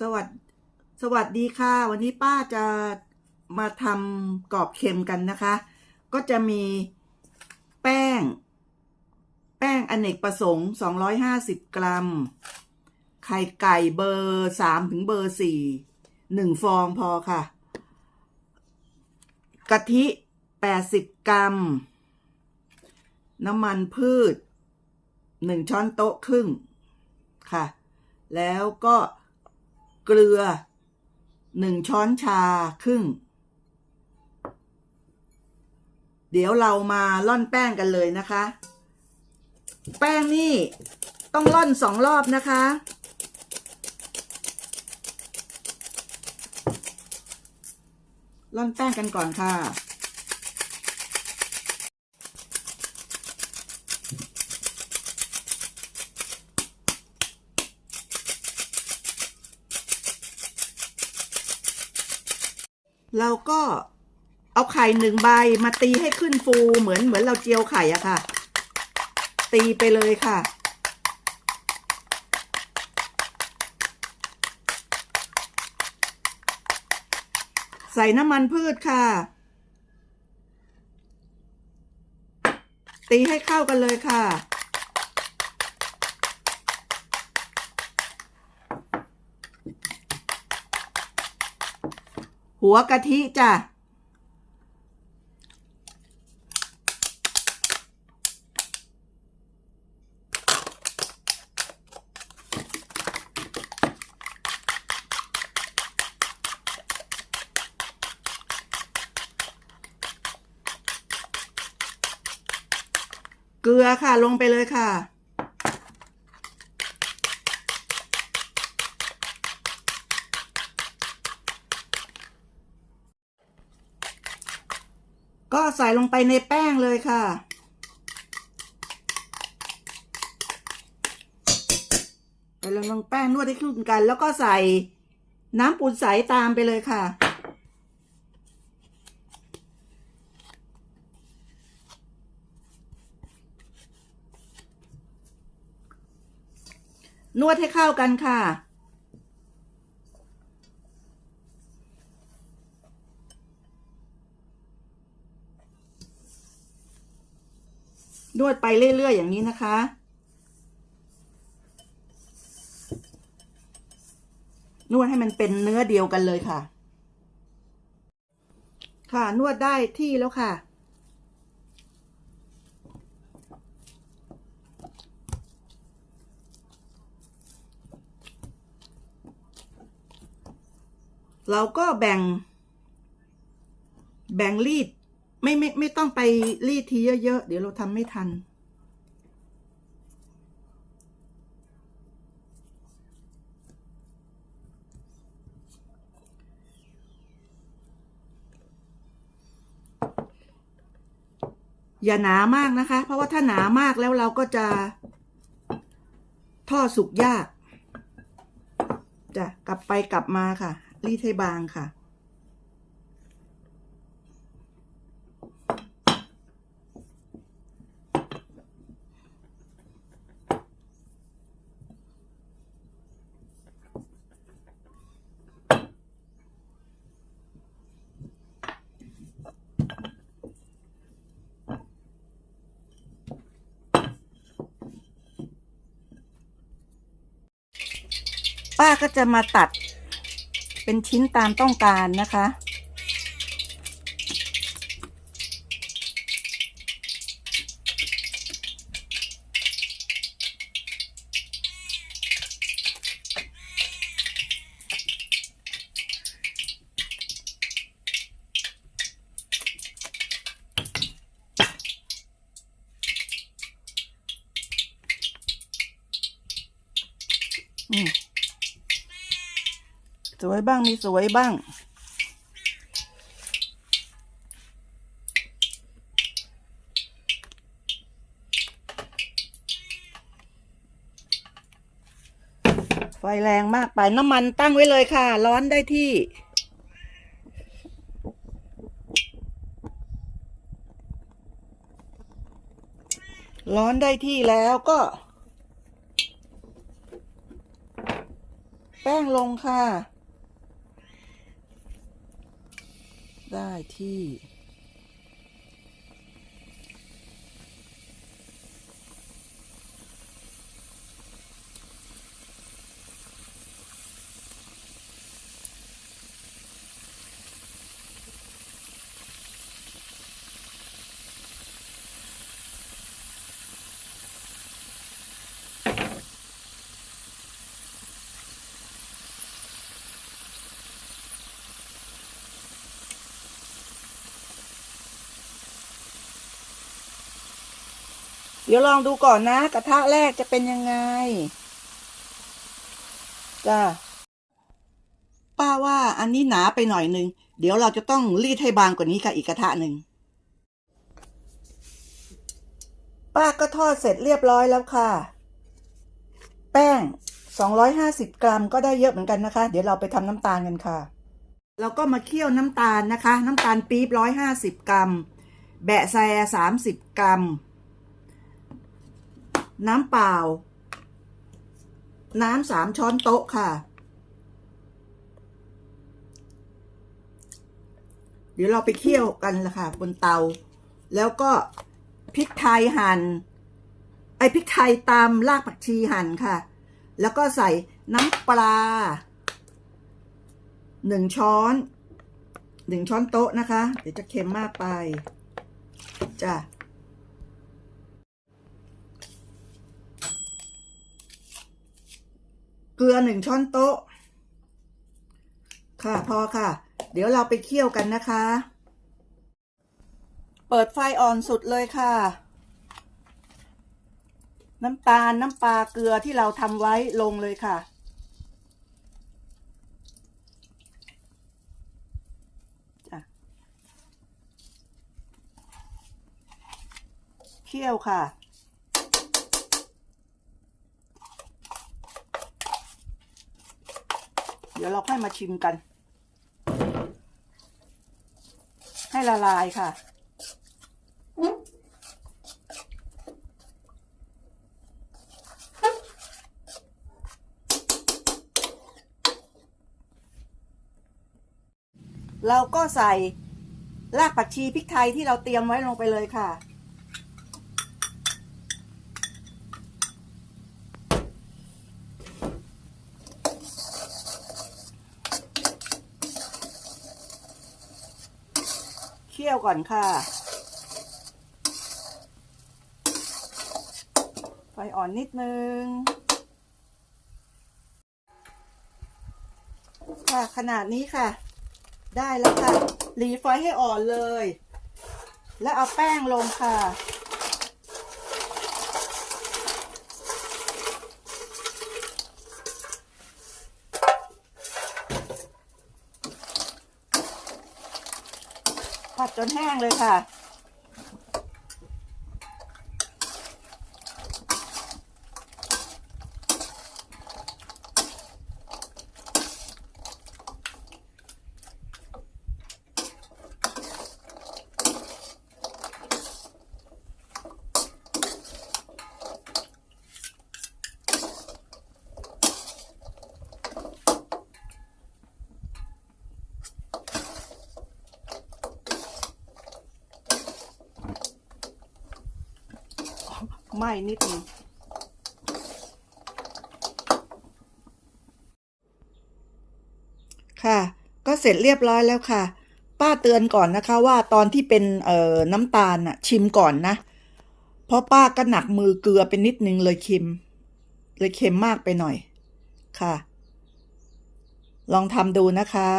สวัสดสวัสดีค่ะ วันนี้ป้าจะมาทำกรอบเค็มกันนะคะ ก็จะมีแป้ง แป้งอเนกประสงค์ 250 กรัม ไข่ไก่เบอร์ 3 ถึงเบอร์ 4 1 ฟองพอค่ะ กะทิ 80 กรัม น้ำมันพืช 1 ช้อนโต๊ะครึ่งค่ะ แล้วก็ เกลือหนึ่งช้อนชาครึ่ง เดี๋ยวเรามาล่อนแป้งกันเลยนะคะ แป้งนี่ต้องล่อนสองรอบนะคะ ล่อนแป้งกันก่อนค่ะ เราก็เอาไข่หนึ่งใบมาตีให้ขึ้นฟูเหมือนเหมือนเราเจียวไข่อะค่ะ ตีไปเลยค่ะ ใส่น้ำมันพืชค่ะ ตีให้เข้ากันเลยค่ะ หัวกะทิจ้ะเกลือค่ะลงไปเลยค่ะ ก็ใส่ลงไปในแป้งเลยค่ะ ใส่ลงแป้งนวดให้คลุนกัน แล้วก็ใส่น้ำปูนใสตามไปเลยค่ะนวดให้เข้ากันค่ะ นวดไปเรื่อยๆอย่างนี้นะคะ นวดให้มันเป็นเนื้อเดียวกันเลยค่ะ ค่ะนวดได้ที่แล้วค่ะ เราก็แบ่ง แบ่งรีด ไม่ไม่ไม่ต้องไปรีดทีเยอะๆ เดี๋ยวเราทำไม่ทัน อย่าหนามากนะคะ เพราะว่าถ้าหนามากแล้วเราก็จะทอดสุกยาก จะกลับไปกลับมาค่ะ รีดให้บางค่ะ ป้าก็จะมาตัดเป็นชิ้นตามต้องการนะคะ อืม สวยบ้างมีสวยบ้าง ไฟแรงมากไปน้ำมันตั้งไว้เลยค่ะ ร้อนได้ที่ร้อนได้ที่แล้วก็ แป้งลงค่ะ ได้ที่ เดี๋ยวลองดูก่อนนะ กระทะแรกจะเป็นยังไงจ้าป้าว่าอันนี้หนาไปหน่อยนึง เดี๋ยวเราจะต้องรีดให้บางกว่านี้ค่ะอีกกระทะหนึ่งป้าก็ทอดเสร็จเรียบร้อยแล้วค่ะ แป้ง 250 กรัมก็ได้เยอะเหมือนกันนะคะ เดี๋ยวเราไปทำน้ำตาลกันค่ะ เราก็มาเคี่ยวน้ำตาลนะคะ น้ำตาลปี๊บ150 กรัม แบะแซ30 กรัม น้ำเปล่า น้ำสามช้อนโต๊ะค่ะ เดี๋ยวเราไปเคี่ยวกันละค่ะ บนเตา แล้วก็พริกไทยหัน่นไอพริกไทยตามรากผักชีหั่นค่ะ แล้วก็ใส่น้ำปลาหนึ่งช้อนหนึ่งช้อนโต๊ะนะคะ เดี๋ยวจะเค็มมากไปจ้ะ เก ลือหนึ่งช้อนโต๊ะ ค่ะพอค่ะ เดี๋ยวเราไปเคี่ยวกันนะคะ เปิดไฟอ่อนสุดเลยค่ะ น้ำตาลน้ำปลาเกลือที่เราทำไว้ลงเลยค่ะจ้ะเคี่ยวค่ะ เดี๋ยวเราค่อยมาชิมกัน ให้ละลายค่ะ เราก็ใส่รากผักชีพริกไทยที่เราเตรียมไว้ลงไปเลยค่ะ ยวก่อนค่ะ ไฟอ่อนนิดนึง ค่ะขนาดนี้ค่ะ ได้แล้วค่ะ หลีไฟให้อ่อนเลย แล้วเอาแป้งลงค่ะ จนแห้งเลยค่ะ ไหม้นิดนึงค่ะ ก็เสร็จเรียบร้อยแล้วค่ะ ป้าเตือนก่อนนะคะว่าตอนที่เป็นเอ่อน้ำตาลน่ะชิมก่อนนะ เพราะป้าก็หนักมือเกลือเป็นนิดนึงเลยเค็ม เลยเค็มมากไปหน่อยค่ะ ลองทำดูนะคะ